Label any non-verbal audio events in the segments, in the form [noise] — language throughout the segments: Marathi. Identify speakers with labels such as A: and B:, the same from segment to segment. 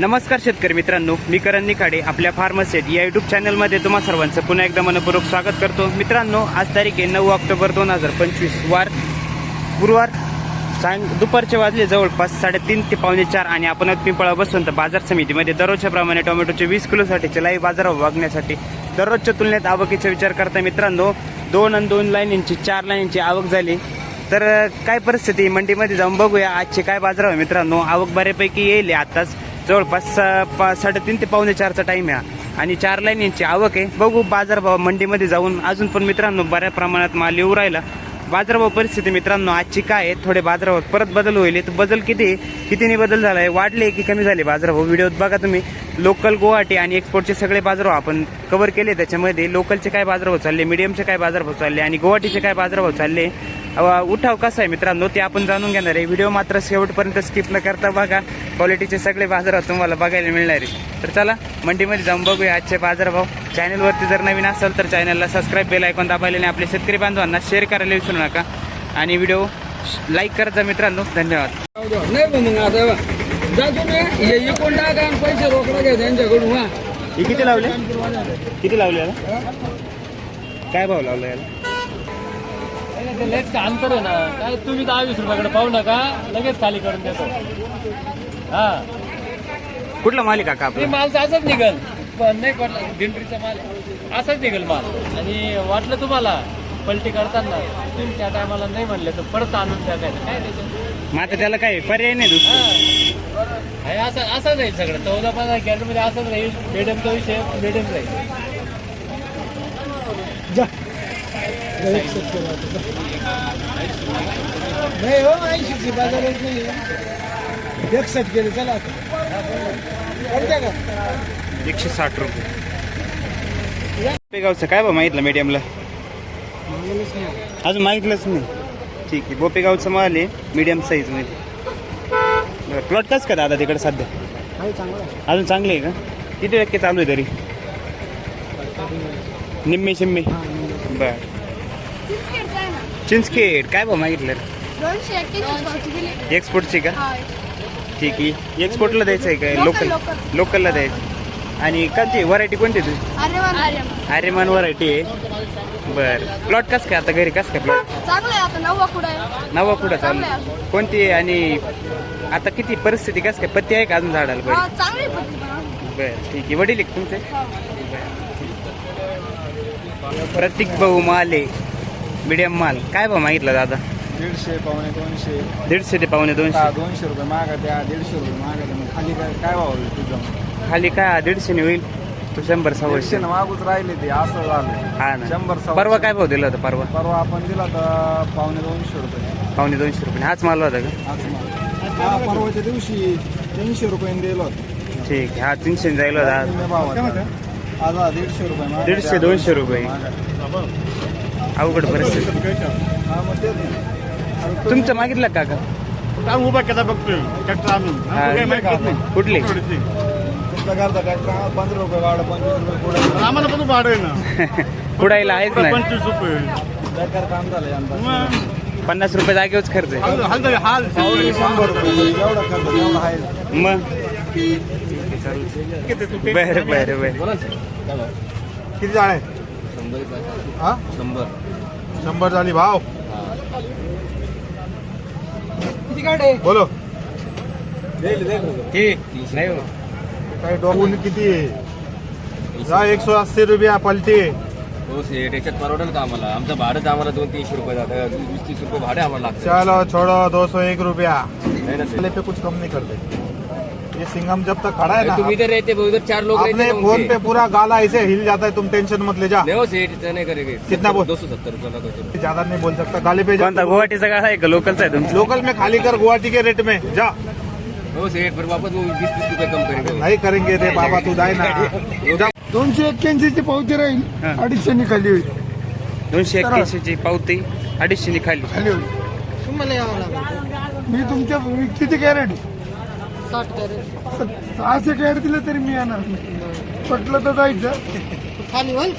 A: नमस्कार शेतकरी मित्रांनो मी करण निखाडे आपल्या फार्मसेट या युट्यूब चॅनलमध्ये तुम्हा सर्वांचं पुन्हा एकदा मनपूर्वक स्वागत करतो. मित्रांनो आज तारीख आहे नऊ ऑक्टोबर दोन हजार पंचवीस वार गुरुवार सांग दुपारचे वाजले जवळपास साडेतीन ते पावणे चार आणि आपण पिंपळा बसून तर बाजार समितीमध्ये दररोजच्या प्रमाणे टोमॅटोचे वीस किलोसाठीचे लाईव्ह बाजारावर वागण्यासाठी दररोजच्या तुलनेत आवकीचा विचार करता मित्रांनो दोन आणि दोन लाईनींची चार लाईनींची आवक झाली. तर काय परिस्थिती मंडीमध्ये जाऊन बघूया. आजचे काय बाजार आहे मित्रांनो? आवक बऱ्यापैकी येईल आताच. जवळपास पा- साडेतीन ते पावणे चारचा टाईम आहे आणि चार लाईन यांची आवक आहे. बघू बाजारभाव मंडीमध्ये जाऊन अजून पण मित्रांनो बऱ्या प्रमाणात माल येऊ राहिला. बाजारभाव परिस्थिती मित्रांनो आजची काय आहे? थोडे बाजारावर परत बदल होईल. तर बदल किती? कितीने बदल झालाय? वाढले की कमी झाले बाजारभाव? व्हिडिओत बघा तुम्ही. लोकल गुवाहाटी आणि एक्सपोर्टचे सगळे बाजारभाव आपण कव्हर केले. त्याच्यामध्ये लोकलचे काय बाजारभाव चालले? मीडियमचे काय बाजारभाव चालले? आणि गुवाहाटीचे काय बाजारभाव चालले? उठाव कसा आहे मित्रांनो? ते आपण जाणून घेणार आहे. व्हिडिओ मात्र शेवटपर्यंत स्किप न करता बघा. क्वालिटीचे सगळे बाजारभाव तुम्हाला बघायला मिळणार आहे. तर चला मंडीमध्ये जाऊन बघूया आजचे बाजारभाव. चॅनलवरती जर नवीन असेल तर चॅनलला सबस्क्राईब बेल ऐकून दाबायला आणि आपले शेतकरी बांधवांना शेअर करायला विसरू नका. आणि व्हिडिओ लाईक करायचा मित्रांनो. धन्यवाद.
B: नाही मग आता पैसे रोकडा घ्या त्यांच्याकडून
A: हे. किती लावले? किती लावले याला? काय भाव लावला याला?
C: लेट का अंतर आहे ना. काय तुम्ही दहा वीस रुपयाकडे पाहू नका. लगेच खाली करून देतो. हा.
A: कुठला मालिक
C: ते
A: आपला?
C: माल तर असंच निघल. नाही पडला. दिंडरीचा माल. असाच निघल माल. आणि वाटलं तुम्हाला पलटी करताना तुम्ही त्या टायमाला नाही म्हणले तर परत आणून टाकायचं काय
A: आता त्याला काय पर्याय नाही दुसरा.
C: हा. हे असं असंच राहील सगळं. चौदा पंधरा कॅरेटमध्ये असंच राहील. मिडियमचा विषय मिडियम राहील.
B: नाही. हो ऐंशीची बाजारात नाही. एकसठ गेले चला करते का?
A: एकशे साठ रुपये. गावचं काय बा मागितलं मीडियमला अजून मागितलंच नाही. ठीक आहे बोपेगावचं माल आहे मीडियम साईजमध्ये प्लॉट कसं का दादा तिकडे सध्या? अजून चांगले आहे का? किती टक्के चालू आहे तरी? निम्मे शिम्मे. बर. चिंचखेड काय बा मागितलं?
D: दिली
A: एक्सपोर्टची का?
D: हा.
A: ठीक आहे. एक्सपोर्टला द्यायचं आहे काय?
D: Local,
A: local
D: local.
A: लोकलला द्यायचं. आणि कोणती व्हरायटी कोणती तुझी?
D: आर्यमान.
A: व्हरायटी आहे. बर. प्लॉट कसं काय आता घरी? कसं काय प्लॉट
D: चांगलं आहे आता नववा आहे.
A: नवा कुठं चालू?
D: आहे.
A: कोणती आहे आणि आता किती परिस्थिती कसं काय? पत्ती आहे का अजून झाडाला
D: हा
A: बरं?
D: चांगली आहे पत्ती पण.
A: बर ठीक आहे. वडील आहे का तुमचे?
D: हा.
A: प्रतीक भाऊ माल आहे मीडियम माल. काय भाव मागितला दादा?
B: दीडशे पावणे दोनशे.
A: दीडशे ते पावणे दोनशे.
B: दोनशे रुपये मागा द्या दीडशे रुपये मागा द्या. मग खाली काय काय भाव होईल तुझं
A: खाली काय दीडशेने होईल? तो शंभर
B: दीडशे
A: सव्वाशे
B: ना मागूच राहिले ते असं झालं.
A: हा ना.
B: शंभर.
A: परवा काय भाव दिला होता परवा?
B: परवा आपण दिला तर पावणे दोनशे रुपये.
A: पावणे दोनशे रुपये. हाच माल होता का?
B: आज माल. हा परवाच्या दिवशी तीनशे रुपयाने दिलो होतो.
A: ठीक आहे. हा तीनशे जायला होता.
B: आज हा दीडशे रुपये
A: दीडशे, दोनशे रुपये. अवघड परिस्थिती.
B: हा मग तेच. ना.
A: तुमचं मागितलं का काका?
E: काम उभा केला बघतोय. ट्रॅक्टर आणून.
A: हा. कुठले?
B: घरचा ट्रॅक्टर पंधरा रुपये वाढ पंचवीस रुपये पुढे.
E: आम्हाला पण भाडं आहे ना.
A: कुडायला आहेच नाही
E: पंचवीस रुपये.
B: बेकार काम झालं यंदा.
E: मग?
A: पन्नास रुपये जागेवरच खर्च आहे.
E: हाल हाल हाल.
B: शंभर रुपये. जेवढा खर्च आहे
A: मग? बरं बरं बरं.
E: किती झाले? हा? शंभर. झाली भाव.
B: किती गाडे
E: बोलो.
A: नाही हो.
E: डोकून किती आहे? जा एकशे अस्सी रुपया पलटी.
F: हो सेठ याच्यात परवडेल का आम्हाला? आमचं भाडंच आम्हाला दोन तीनशे रुपये जातं. वीस तीस रुपये भाडे आम्हाला लागतं.
E: चलो छोड़ो दो सौ एक रुपया.
F: नाही ना
E: पहले पे कुछ कम नहीं करते. ये सिंगम जब तक खड़ा है ना
F: तुम इधर रहते हो, उधर चार लोग रहते
E: अपने
F: हैं
E: फ़ोन
F: उनके।
E: पे पूरा गाला ऐसे हिल जाता है तुम टेंशन मत ले जा।
F: नहीं हो सेठ इतना नहीं करेंगे।
E: कितना बोल?
F: दो सौ सत्तर रुपये लगा चलो
E: ज़्यादा नहीं बोल सकता गाली पे
A: कोणता
E: जा
A: गुवाहाटीचा का आहे का लोकलचा आहे तुमचा?
E: लोकल में खाली कर गुवाहाटी के रेट में जा।
F: हो सेठ फिर वापस वो बीस तीस रुपये कम करेंगे।
E: नहीं करेंगे रे बाबा तू जाए ना। [laughs]
B: दोनशे एक्क्याऐंशी ची पावती राहील
A: हा.
B: अडीचशे खाली होईल.
A: दोनशे एक्क्याऐंशीची पावती अडीचशे खाली
B: खाली होईल. तुम्हाला यावं लागेल. मी तुमच्या मी किती कॅरेट साठ कॅरेट सहाशे कॅरेट दिले तरी मी येणार नाही. पटलं तर जायचं. खाली होईल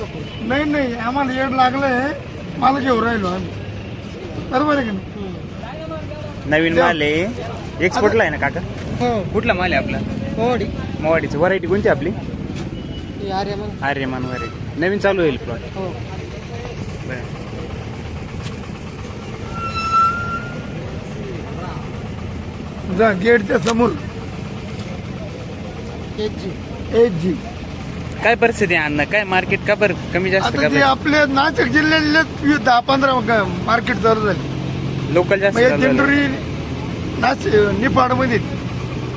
B: नाही नाही आम्हाला येड लागलंय. मला घेऊन राहिलो आम्ही. बरोबर आहे की नाही?
A: नवीन माल आहे. एक्सपोर्टला आहे ना काका? कुठला माल आहे आपला?
B: मोडी
A: मोवाडीचं. व्हरायटी कोणती आपली?
B: अरे मग
A: आर्यमान व्हरायटी नवीन चालू होईल प्लॉट
B: हो. जा गेटच्या समोर. एच जी
A: काय परिस्थिती आहे अन्न काय मार्केट का बरं? कमी जास्त
B: आता जे आपल्या नाशिक जिल्ह्यातले दहा पंधरा मार्केट चालू झाले.
A: लोकल जास्त
B: म्हणजे
A: चालू झालं.
B: दिंडोरी नाशिक निफाडमध्ये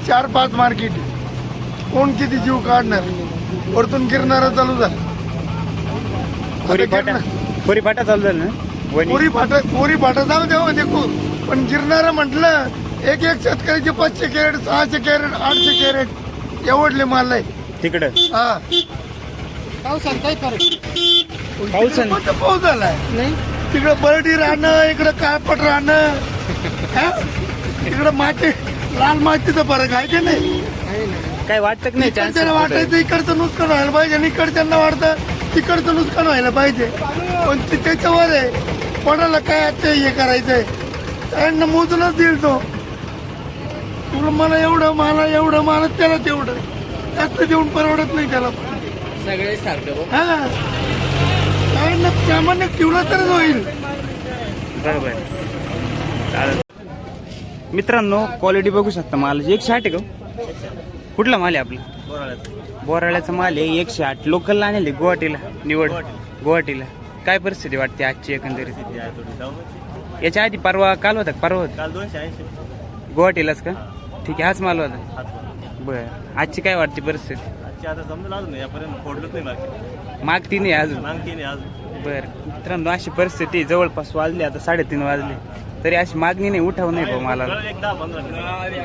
B: चार पाच मार्केट कोण किती जीव काढणार? वरतून गिरणारा चालू झाला.
A: कोरी फाटा चालू झालं ना? वणी?
B: कोरी फाटा कोरी फाटा जाऊ द्या म्हणजे पण गिरणारा म्हटलं एक एक शेतकऱ्याचे पाचशे कॅरेट सहाशे कॅरेट आठशे कॅरेट एवढले माल आहे.
A: तिकडं?
B: हा.
C: पावसात काय फरक
A: पाऊस
B: पाऊस झालाय. नाही. तिकडं बर्डी राहणं इकडं काळपट राहणं. हा? इकडं माती लाल मातीचा फरक आहे की नाही?
A: काय वाटतं की नाही चान्स
B: वाटायचं इकडचं नुकसान व्हायला पाहिजे आणि इकडच्यांना वाटतं तिकडचं नुकसान व्हायला पाहिजे. पण ते त्याच्यावर आहे. कोणाला काय ते हे करायचंय? त्यांना मोजूनच देईल तो. तुला मला एवढं मला एवढं मला त्याला तेवढं. जास्त देऊन परवडत नाही त्याला.
C: सगळे सारखं
B: हा. त्यांना सामान्य ठेवलं तरच होईल.
A: बरोबर. चालेल. मित्रांनो क्वालिटी बघू शकता माल. एकशे आठ आहे का हो? कुठला माल आहे आपला? बोराळ्याचा माल आहे एकशे आठ लोकल आणले गुवाहाटीला निवड. गुवाहाटीला. काय परिस्थिती वाटते आजची एकंदरीत? याच्या आधी परवा काल होता? परवा होता. गुवाहाटीलाच का? ठीक आहे हाच माल होता. बर. आजची काय वाटते परिस्थिती? मागती नाही अजून. बर. मित्रांनो अशी परिस्थिती. जवळपास वाजली आता साडेतीन वाजले. तरी अशी मागणी नाही उठाव नाही भाऊ मला.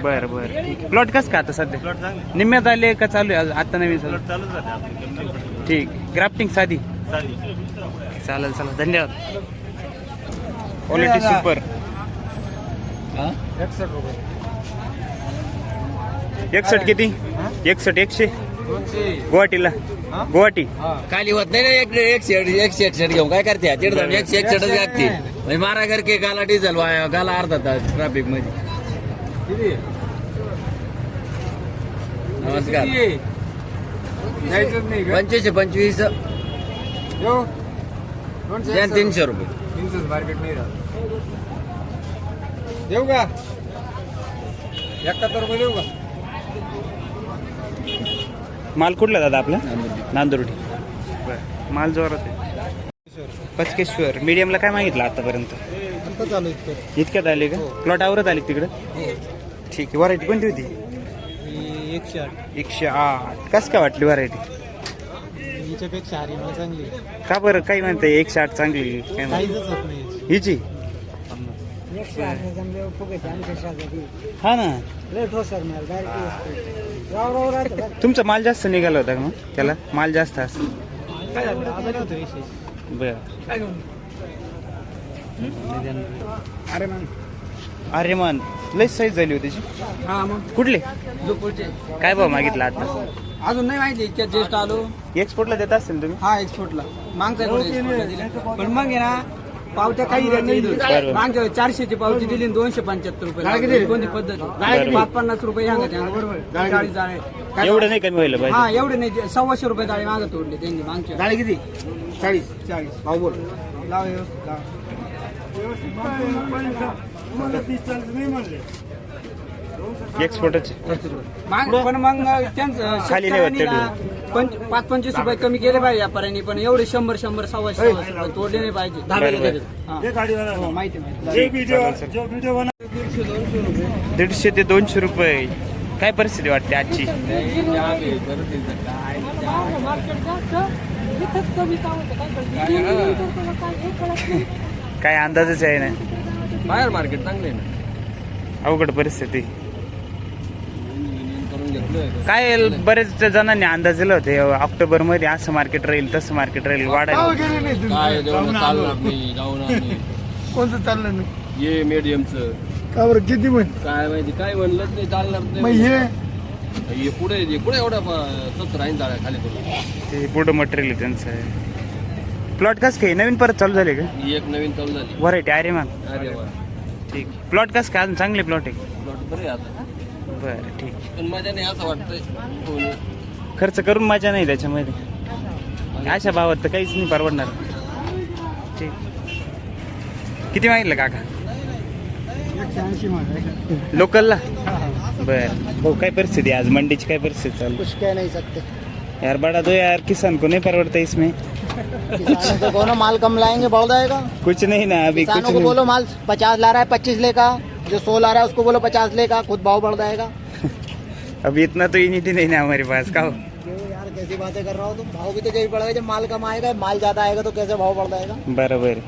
A: बर बर. ठीक प्लॉट कस का आता सध्या? निम्म्यात आले का चालू आहे? आता नवीन चालू ठीक. ग्राफ्टिंग साधी.
E: चालेल
A: चालेल. चला धन्यवाद क्वालिटी सुपर एकसठ किती? एकसठ एकशे? गुवाहाटीला. गुवाहाटी.
F: खाली होत नाही ना एक एक शेट एक शेट शेट घेऊन काय करते? जाऊन एक एक शेटच लागते. म्हणजे मारा करके गाला डिझेल वाया गाला अर्धा तास ट्रॅफिकमध्ये. नमस्कार. पंचवीसशे पंचवीस. तीनशे रुपये.
C: देऊ का? एकाहत्तर रुपये देऊ का?
A: माल कुठला दादा आपला? नांदुर्डी. बर. माल जोरात आहे. पचकेश्वर. मीडियमला काय मागितलं आतापर्यंत? इतक्यात आले का? प्लॉट आवरत आले तिकडं? ठीक आहे. व्हरायटी कोणती होती?
B: एकशे आठ.
A: एकशे आठ. कस काय वाटली व्हरायटी
B: हिच्यापेक्षा चांगली
A: का बरं? काही म्हणते एकशे आठ चांगली काय हिची? हा ना. तुमचा माल जास्त निघाला होता का मग? त्याला? माल जास्त असं बर. अरे मन लय साईज झाली होती त्याची
C: हा मग?
A: कुठले?
C: पुढचे
A: काय भाव मागितला आता?
C: अजून नाही माहिती इतक्यात ज्येष्ठ आलो.
A: एक्सपोर्टला देत असेल तुम्ही?
C: हा एक्सपोर्टला मागचा पण मग आहे ना पावत्या काही रेट नाही
A: बरोबर.
C: मागच्या चारशेची पावती दिली आणि दोनशे पंच्याहत्तर रुपये लागले. कोणती पद्धत. पाच पन्नास रुपये सांगायचे बरोबर. चाळीस जाळे. काय-
A: एवढं नाही कमी व्हायला
C: हा एवढे नाही. ते सव्वाशे रुपये जाळे मागं तोडले त्यांनी मागच्या. जाळे किती? चाळीस. चाळीस. भाऊ बोल. लाव व्यवस्थित लाव.
A: एक्सपोर्टच
C: माग पण मग त्यांचं
A: खाली नाही होत ते.
C: शेतकऱ्यांनी ना पंच- पाच पंचवीस रुपये कमी केले पाहिजे व्यापाऱ्यांनी पण एवढे शंभर शंभर सव्वाशे सव्वाशे रुपये तोडले नाही पाहिजे. हा. हो, माहिती माहिती.
A: दीडशे ते दोनशे रुपये. काय परिस्थिती वाटते आजची? [laughs] काय अंदाजच आहे ना.
F: बाहेर मार्केट चांगले ना.
A: अवघड परिस्थिती. काय बरेच जणांनी अंदाज दिले होते ऑक्टोबरमध्ये असं मार्केट राहील तसं मार्केट राहील वाढायला.
B: गेले नाही तुम्ही.
F: काय देऊन चालणार नाही जाऊन
B: कोणतं चाललं नाही?
F: ये मीडियमचं
B: का बरं किती म्हण?
F: काय माहिती काय म्हणलंच नाही चालणार
B: मग
F: नाही
B: हे
F: हे पुढे हे पुढे एवढा सत्तर आहे जाळ्या खाली करून?
A: ते पुढं मटेरियल त्यांचं. प्लॉट कस काय? नवीन परत चालू झाले का?
F: ही एक नवीन चालू झाली.
A: व्हरायटी अरे मग
F: अरे वा.
A: ठीक. प्लॉट कस काय? अजून चांगले प्लॉट आहे.
F: प्लॉट बरे आता.
A: बरं ठीक.
F: पण मजा नाही असं वाटतंय.
A: खर्च करून मजा नाही त्याच्यामध्ये. अशा भावात तर काहीच नाही परवडणार. ठीक. किती मागितलं काका?
G: एकशे ऐंशी मध्ये
A: लोकलला? बर. भाऊ काय परिस्थिती आहे? आज मंडीची काय परिस्थिती चालू?
G: कुछ कह नहीं सकते.
A: यार बड़ा दो यार किसान को नहीं परवड़ता इसमें.
G: किसानों को बोलो माल कम लाएंगे बढ़ जाएगा
A: कुछ नहीं ना अभी कुछ
G: किसानों को
A: नहीं।
G: बोलो माल पचास ला रहा है पच्चीस ले का। जो सौ ला रहा है उसको बोलो पचास ले का खुद भाव बढ़ जाएगा। [laughs]
A: अभी इतना तो यूनिटी नहीं ना हमारे पास का हो?
G: ये यार कैसी बातें कर रहा हो तुम? भाव भी तो यही पड़ेगा जब माल कम आएगा माल ज्यादा आएगा तो कैसे भाव बढ़ जाएगा?
A: बराबर।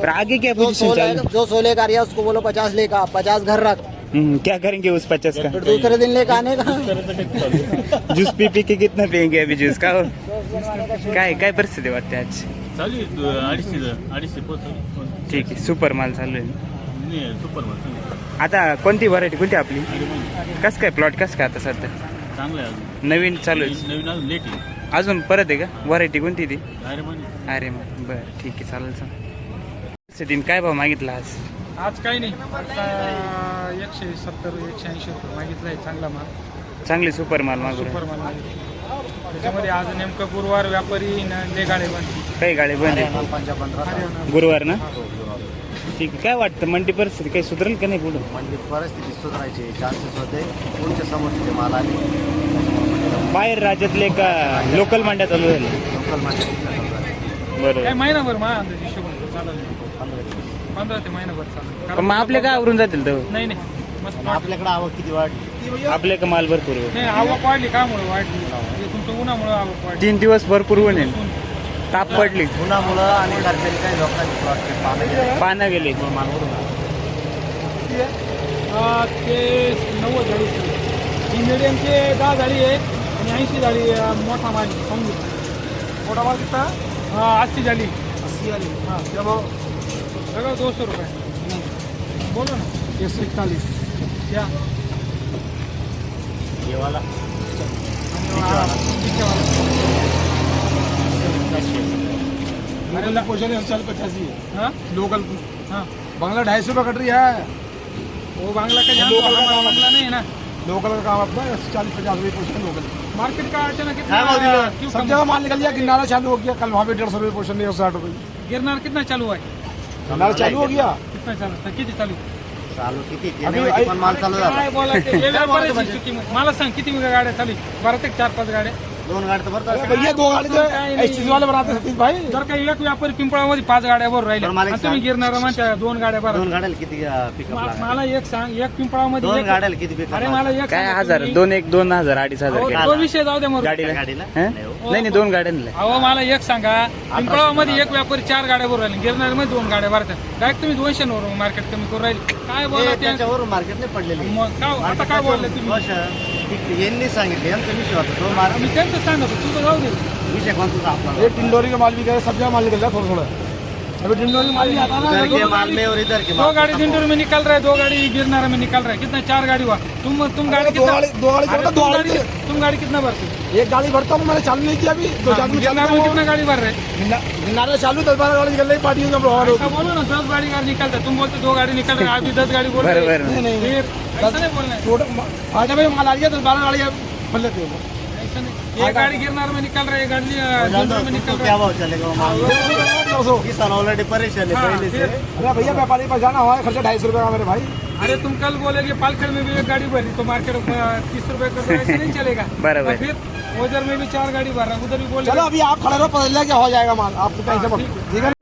A: पर आगे क्या
G: जो
A: पोजीशन
G: सौ
A: चालू?
G: लाएगा जो सौ लेकर आ रहा है उसको बोलो पचास ले का पचास घर रख।
A: हम्म, क्या करेंगे उस पचास का?
G: दूसरे दिन लेकर आने का। [laughs]
A: जूस पी पी के कितना पियेंगे अभी जूस का हो? काय काय परिस्थिती वाटते आज?
H: चालू आहे अडीचशे अडीचशे पोहोचली
A: ठीक आहे सुपर माल चालू आहे.
H: सुपर
A: आता कोणती व्हरायटी कोणती आपली? कस काय प्लॉट कस काय आता सध्या?
H: चांगलं आहे
A: नवीन चालू आहे.
H: नवीन अजून लेट
A: अजून परत आहे का? व्हरायटी कोणती ती?
H: अरे म्हणजे
A: अरे मग बरं ठीक आहे चालेल चालेल. दिन काय भाव मागितला आज?
I: आज काही नाही. आता एकशे सत्तर एकशे ऐंशी रुपये मागितलं आहे चांगला माल.
A: चांगली सुपर माल मागून
I: सुपर माल मागितला त्याच्यामध्ये आज नेमकं गुरुवार व्यापारी न ले गाडे बंद.
A: काही गाडी बंद आहे. गुरुवार ना? ठीक आहे. काय वाटतं? मंडी परिस्थिती काही सुधरेल का नाही पुढं?
G: म्हणजे परिस्थिती सुधारायची चान्सेस होते. पुढच्या समोरचे माल आले?
A: बाहेर राज्यातले का लोकल मांड्या चालू झाल्या?
G: लोकल मार्केट
A: बरोबर
I: काय महिनाभर मा अंदाज हिशोबाने चालेल पंधरा ते महिनाभर चालेल
A: पण मग आपले काय आवरून जातील तर
I: नाही नाही. मस्त वाटलं.
G: आपल्याकडे आवक किती वाढली?
A: आपले का माल भरपूर आहे.
I: नाही आवक वाढली. कामुळे वाढली. हे तुमच्या उन्हामुळे आवक वाढली.
A: तीन दिवस भरपूर ऊन. ताप पडली.
G: उन्हामुळं आणि घरच्या काही लोकांची पानं
A: पानं गेले.
I: हा, ते नव्वद झाडी ही मिडियमचे दहा झाडी आहे आणि ऐंशी झाडी अं, मोठा माल समजू मोठा माल कितना हा अस्सी झाली अस्सी झाली हां सगळं दोनशे रुपये. बोलो ना. एक सौ इकतालीस क्या
G: ये वाला
I: अरे
G: पोषण चाल पचासी
I: हाँ।
G: लोकल
I: हाँ।
G: बांग्ला ढाई सौ रुपया कट रही है।
I: वो बांग्ला का जान हमारा बांग्ला नहीं है ना?
G: लोकल का काम अपना चालीस पचास रुपये पोषण लोकल।
I: मार्केट का अचानक कितना
G: सब
I: कम?
G: जगह माल निकल गया किनारा चालू हो गया कल वहाँ पे डेढ़ सौ रुपये पोषण नहीं साठ रुपये।
I: गिरनार कितना चालू है?
G: किनारा चालू हो गया।
I: कितना? चालू? था किती चालू?
G: चालू किती
I: अभी माल चालू काय बोला ते हे मला सांग किती गाड्या चालू? बारा ते चार पाच गाड्या।
G: दोन गाड़ी तो भरता भैया दो गाड़ी तो एस वाले बनाते हैं सतीश भाई.
I: जर काही एक व्यापारी पिंपळामध्ये पाच गाड्या भरून राहिल्या
G: पण मला एक
I: आणि तुम्ही
G: सांग.
I: गिरणार म्हणता दोन गाड्या भरा.
G: दोन गाड्याला किती पिकअप
I: मला एक सांग एक पिंपळामध्ये
G: दोन
I: एक-
G: गाड्याला किती पिकअप
I: अरे मला एक
A: काय
I: सांगा
A: हजार?
I: तुम्ही.
A: दोन एक दोन हजार अडीच हजार
I: अहो,
A: गेले.
I: तो विषय जाऊ द्या मग
A: गाडीला?
G: गाडीला?
A: हं?
G: नाही हो.
A: नाही नाही दोन गाड्यांना.
I: अहो मला एक सांगा. पिंपळामध्ये एक व्यापारी चार गाड्या भरून राहिले. गिरणारमध्ये दोन गाड्या भरतात. डायरेक्ट तुम्ही दोनशे मार्केट कमी करून राहिले. काय बोला ते
G: त्याच्यावरून मार्केट नाही पडलेले.
I: मग काय आता काय बोलले तुम्ही?
G: यांनी सांगितले यांचा विषय होता तो मार्केट
I: मी त्यांचं सांगतो तुझं जाऊ दे.
G: विषय कोणता आपला? ये टिंडोरी का माल भी गया सब जगह माल निकल रहा है थोड़ा थोड़ा. अभी टिंडोरी माल भी आता ना के माल में और इधर के
I: दो गाड़ी दिंडोर में निकल रहे दो गाड़ी गिरनार में निकल रहे। कितना चार गाड़ी हुआ? तुम तुम गाड़ी कितना
G: दो गाड़ी
I: तुम
G: दो
I: गाड़ी
G: गाड़ी
I: तुम गाड़ी कितना भरते? हो?
G: एक गाड़ी भरता हूँ मैंने चालू नहीं किया अभी। दो
I: में कितना गाड़ी भर रहे?
G: गिरनारे चालू दस बारह गाड़ी निकल रही पार्टी
I: बोलो ना दस गाड़ी गाड़ी निकलता है तुम बोलते दो गाड़ी निकल रहा है अभी दस गाड़ी बोल रहे।
G: नहीं,
I: बोलना है।
G: आज भाई माल आ गया दस बारह गाड़ी भर लेते हो
I: ऐसा नहीं। ये गाड़ी गिरनार में निकल रहा है गाड़ी में निकल रहा है
G: भाव चलेगा किसान ऑलरेडी परेशान है
I: हाँ,
G: पहले से।
I: फिर?
G: अरे भैया व्यापारी पास जाना हुआ है खर्चा ढाई सौ रुपये का मेरे भाई।
I: अरे तुम कल बोलेगे पालखड़ में भी एक गाड़ी भरी तो मार्केट तीस रुपए का ऐसे नहीं [laughs] चलेगा।
A: बराबर।
I: फिर ओजर में भी चार गाड़ी भर रहा है उधर भी बोले
G: चलो अभी आप खड़े रहो पता क्या हो जाएगा माल। आपको मत ठीक है।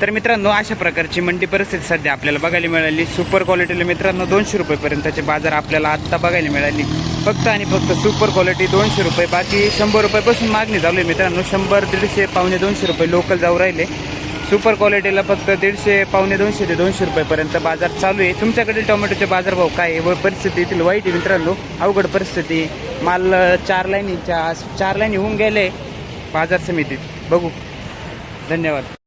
A: तर मित्रांनो अशा प्रकारची मंडी परिस्थिती सध्या आपल्याला बघायला मिळाली. सुपर क्वालिटीला मित्रांनो दोनशे रुपयेपर्यंतचे बाजार आपल्याला आत्ता बघायला मिळाली. फक्त आणि फक्त सुपर क्वालिटी दोनशे रुपये. बाकी शंभर रुपयापासून मागणी चालू आहे मित्रांनो. शंभर दीडशे पावणे दोनशे रुपये लोकल जाऊ राहिले. सुपर क्वालिटीला फक्त दीडशे पावणे दोनशे ते दोनशे रुपयेपर्यंत बाजार चालू आहे. तुमच्याकडे टोमॅटोचे बाजारभाव काय आहे? व परिस्थिती वाईट आहे मित्रांनो. अवघड परिस्थिती. माल चार लाईनीच्या चार लाईनी होऊन गेले बाजार समितीत. बघू. धन्यवाद.